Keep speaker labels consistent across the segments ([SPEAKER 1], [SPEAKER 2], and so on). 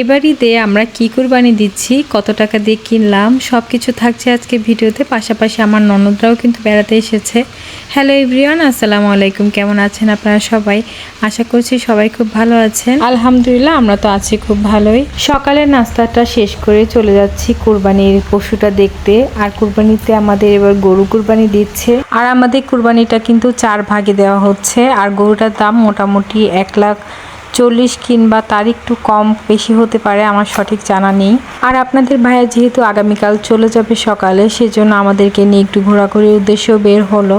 [SPEAKER 1] এবার ঈদে আমরা কি কুরবানি দিচ্ছি, কত টাকা দিয়ে কিনলাম সব কিছু থাকছে আজকে ভিডিওতে। পাশাপাশি আমার ননদরাও কিন্তু বেড়াতে এসেছে। হ্যালো এভরিওয়ান, আসসালামু আলাইকুম। কেমন আছেন আপনারা সবাই? আশা করছি সবাই খুব ভালো আছেন। আলহামদুলিল্লাহ, আমরা তো আছি খুব ভালোই। সকালের নাস্তাটা শেষ করে চলে যাচ্ছি কুরবানির পশুটা দেখতে। আর কুরবানিতে আমাদের এবার গরু কুরবানি দিচ্ছে। আর আমাদের কুরবানিটা কিন্তু চার ভাগে দেওয়া হচ্ছে। আর গরুটার দাম মোটামুটি এক লাখ চল্লিশ কিংবা তার একটু কম বেশি হতে পারে, আমার সঠিক জানা নেই। আর আপনাদের ভাইয়া যেহেতু আগামীকাল চলে যাবে সকালে, সেজন্য আমাদেরকে নিয়ে একটু ঘোরাঘুরির উদ্দেশ্য বের হলো।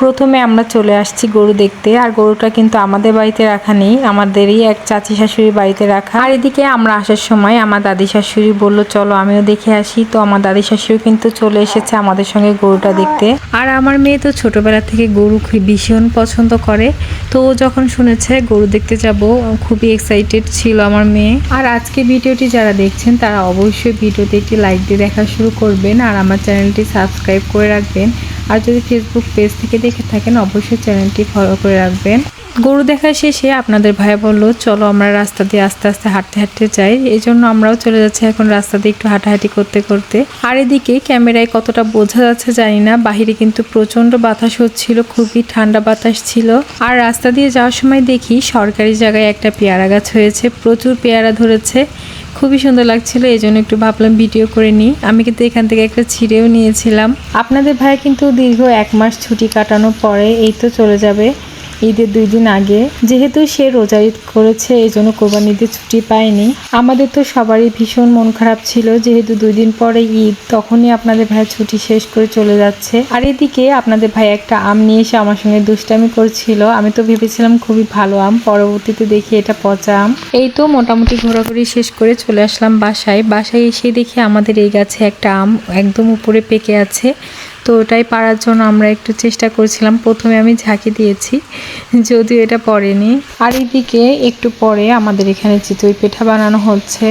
[SPEAKER 1] প্রথমে আমরা চলে আসছি গরু দেখতে, আর গরুটা কিন্তু আমাদের বাড়িতে রাখা নেই, আমাদেরই এক চাচি শাশুড়ির বাড়িতে রাখা। আর এদিকে আমরা আসার সময় আমার দাদি শাশুড়ি বলল, চলো আমিও দেখে আসি। তো আমার দাদি শাশুড়ি কিন্তু চলে এসেছে আমাদের সঙ্গে গরুটা দেখতে। আর আমার মেয়ে তো ছোটবেলা থেকে গরু ভীষণ পছন্দ করে। তো ও যখন শুনেছে গরু দেখতে যাব খুবই এক্সাইটেড ছিল আমার মেয়ে। আর আজকে ভিডিওটি যারা দেখছেন, তারা অবশ্যই ভিডিওতে একটি লাইক দিয়ে দেখা শুরু করবেন আর আমার চ্যানেলটি সাবস্ক্রাইব করে রাখবেন। আর যদি ফেসবুক পেজ থেকে দেখে থাকেন, অবশ্যই চ্যানেলটি ফলো করে রাখবেন। গরু দেখা শেষে আপনাদের ভাই বলল, চলো আমরা রাস্তা দিয়ে আস্তে আস্তে হাঁটতে হাঁটতে যাই। এই জন্য আমরাও চলে যাচ্ছি এখন রাস্তা দিয়ে একটু হাঁটাহাঁটি করতে করতে। আর এদিকে ক্যামেরায় কতটা বোঝা যাচ্ছে জানি না, বাহিরে কিন্তু প্রচণ্ড বাতাস হচ্ছিল, খুবই ঠান্ডা বাতাস ছিল। আর রাস্তা দিয়ে যাওয়ার সময় দেখি সরকারি জায়গায় একটা পেয়ারা গাছ হয়েছে, প্রচুর পেয়ারা ধরেছে। খুবই সুন্দর লাগছিল এই জন্য একটু ভাবলাম ভিডিও করে নিই। আমি কিন্তু এখান থেকে একটা ছিঁড়েও নিয়েছিলাম। আপনাদের ভাই কিন্তু দীর্ঘ এক মাস ছুটি কাটানোর পরে এই তো চলে যাবে। ঈদের দুই দিন আগে, যেহেতু সে রোজা ঈদ করেছে এই জন্য কোরবানি ঈদের ছুটি পায়নি। আমাদের তো সবারই ভীষণ মন খারাপ ছিল, যেহেতু দুই দিন পরে ঈদ, তখনই আপনাদের ভাই ছুটি শেষ করে চলে যাচ্ছে। আর এদিকে আপনাদের ভাই একটা আম নিয়ে এসে আমার সঙ্গে দুষ্টামি করছিল। আমি তো ভেবেছিলাম খুবই ভালো আম, পরবর্তীতে দেখি এটা পচা আম। এই তো মোটামুটি ঘোরাঘুরি শেষ করে চলে আসলাম বাসায়। বাসায় এসে দেখি আমাদের এই গাছে একটা আম একদম উপরে পেকে আছে। তো ওটাই পারার জন্য আমরা একটু চেষ্টা করছিলাম। প্রথমে আমি ঝাঁকি দিয়েছি, যদিও এটা পড়েনি। আর এদিকে একটু পরে আমাদের এখানে চিতই পিঠা বানানো হচ্ছে।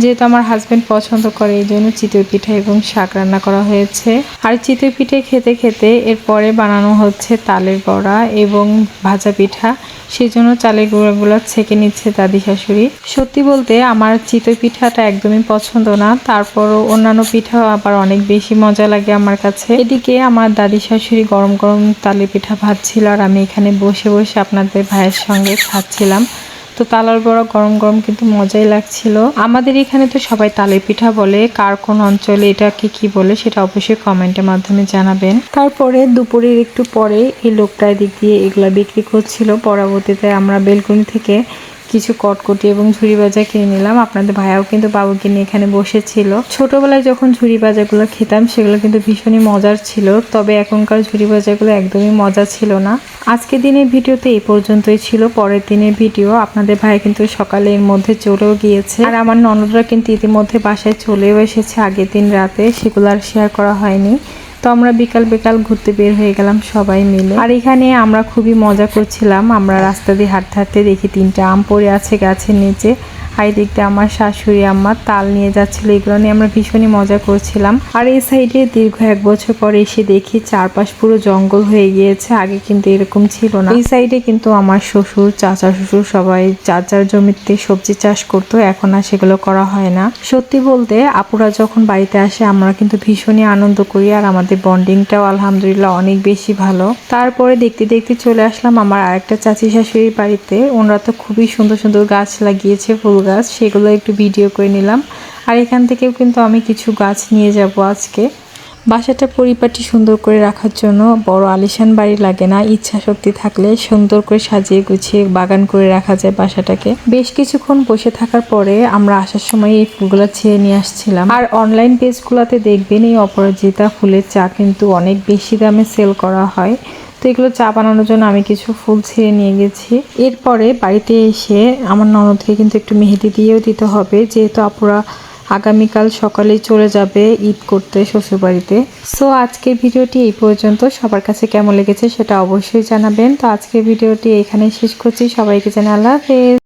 [SPEAKER 1] যেহেতু আমার হাজব্যান্ড পছন্দ করে, এই জন্য চিতই পিঠা এবং শাক রান্না করা হয়েছে। আর চিতই পিঠে খেতে খেতে এরপরে বানানো হচ্ছে তালের বড়া এবং ভাজা পিঠা। সেই জন্য চালের গুঁড়াগুলো ছেঁকে নিচ্ছে দাদি শাশুড়ি। সত্যি বলতে আমার চিতই পিঠাটা একদমই পছন্দ না। তারপরও অন্যান্য পিঠাও আবার অনেক বেশি মজা লাগে আমার কাছে। এদিকে আমার দাদি শাশুড়ি গরম গরম তালে পিঠা ভাজছিল আর আমি এখানে বসে বসে আপনাদের ভাইয়ের সঙ্গে খাচ্ছিলাম। তো তালার বড়া গরম গরম কিন্তু মজাই লাগছিল। আমাদের এখানে তো সবাই তালে পিঠা বলে, কার কোন অঞ্চলে এটাকে কি বলে সেটা অবশ্যই কমেন্টের মাধ্যমে জানাবেন। তারপরে দুপুরের একটু পরে এই লোকটা দিক দিয়ে এগুলা বিক্রি করছিল। পরবর্তীতে আমরা বেলকুনি থেকে কিছু কটকটি এবং ঝুড়ি বাজা কিনে নিলাম। আপনাদের ভাইয়াও কিন্তু বাবুকে নিয়ে এখানে বসেছিল। ছোটবেলায় যখন ঝুড়ি বাজাগুলো খেতাম, সেগুলো কিন্তু ভীষণই মজার ছিল। তবে এখনকার ঝুড়ি বাজাগুলো একদমই মজা ছিল না। আজকে দিনের ভিডিওতে এই পর্যন্তই ছিল। পরের দিনের ভিডিও আপনাদের ভাই কিন্তু সকালে এর মধ্যে চলেও গিয়েছে। আর আমার ননদরা কিন্তু ইতিমধ্যে বাসায় চলেও এসেছে আগের দিন রাতে। সেগুলো আর শেয়ার করা হয়নি। তো আমরা বিকাল বিকাল ঘুরতে বের হয়ে গেলাম সবাই মিলে। আর এখানে আমরা খুবই মজা করছিলাম। আমরা রাস্তা দিয়ে হাঁটতে হাঁটতে দেখি তিনটা আম পড়ে আছে গাছের নিচে। আর দিকটা আমার শাশুড়ি, আম্মা তাল নিয়ে যাচ্ছিল। এগুলো নিয়ে আমরা ভীষণই মজা করছিলাম। আর এই সাইডে দীর্ঘ এক বছর পরে এসে দেখি চারপাশ পুরো জঙ্গল হয়ে গিয়েছে। আগে কিন্তু এরকম ছিল না। এই সাইডে কিন্তু আমার শ্বশুর, চাচা শ্বশুর সবাই যার যার জমিতে সবজি চাষ করতো, এখন আর সেগুলো করা হয় না। সত্যি বলতে আপুরা যখন বাড়িতে আসে, আমরা কিন্তু ভীষণই আনন্দ করি আর আমাদের বন্ডিংটাও আলহামদুলিল্লাহ অনেক বেশি ভালো। তারপরে দেখতে দেখতে চলে আসলাম আমার আরেকটা চাচি শাশুড়ির বাড়িতে। ওনারা তো খুবই সুন্দর সুন্দর গাছ লাগিয়েছে, ফুল গাছ, সেগুলো একটু ভিডিও করে নিলাম। আর এখান থেকেও কিন্তু আমি কিছু গাছ নিয়ে যাব আজকে। বাসাটা পরিপাটি সুন্দর করে রাখার জন্য বড় আলিশান বাড়ি লাগে না। ইচ্ছা শক্তি থাকলে সুন্দর করে সাজিয়ে গুছিয়ে বাগান করে রাখা যায় বাসাটাকে। বেশ কিছুক্ষণ বসে থাকার পরে আমরা আসার সময় এই ফুলগুলো ছেড়ে নিয়ে আসছিলাম। আর অনলাইন পেজগুলোতে দেখবেন এই অপরাজিতা ফুলের চা কিন্তু অনেক বেশি দামে সেল করা হয়। তো এগুলো চা বানানোর জন্য আমি কিছু ফুল ছিঁড়ে নিয়ে গেছি। এরপরে বাড়িতে এসে আমার ননদকে কিন্তু একটু মেহেদি দিয়েও দিতে হবে, যেহেতু আপুরা আগামীকাল সকালে চলে যাবে ঈদ করতে শ্বশুরবাড়িতে। সো আজকের ভিডিওটি এই পর্যন্ত। সবার কাছে কেমন লেগেছে সেটা অবশ্যই জানাবেন। তো আজকের ভিডিওটি এখানে শেষ করছি। সবাইকে জানাই আল্লাহ হাফেজ।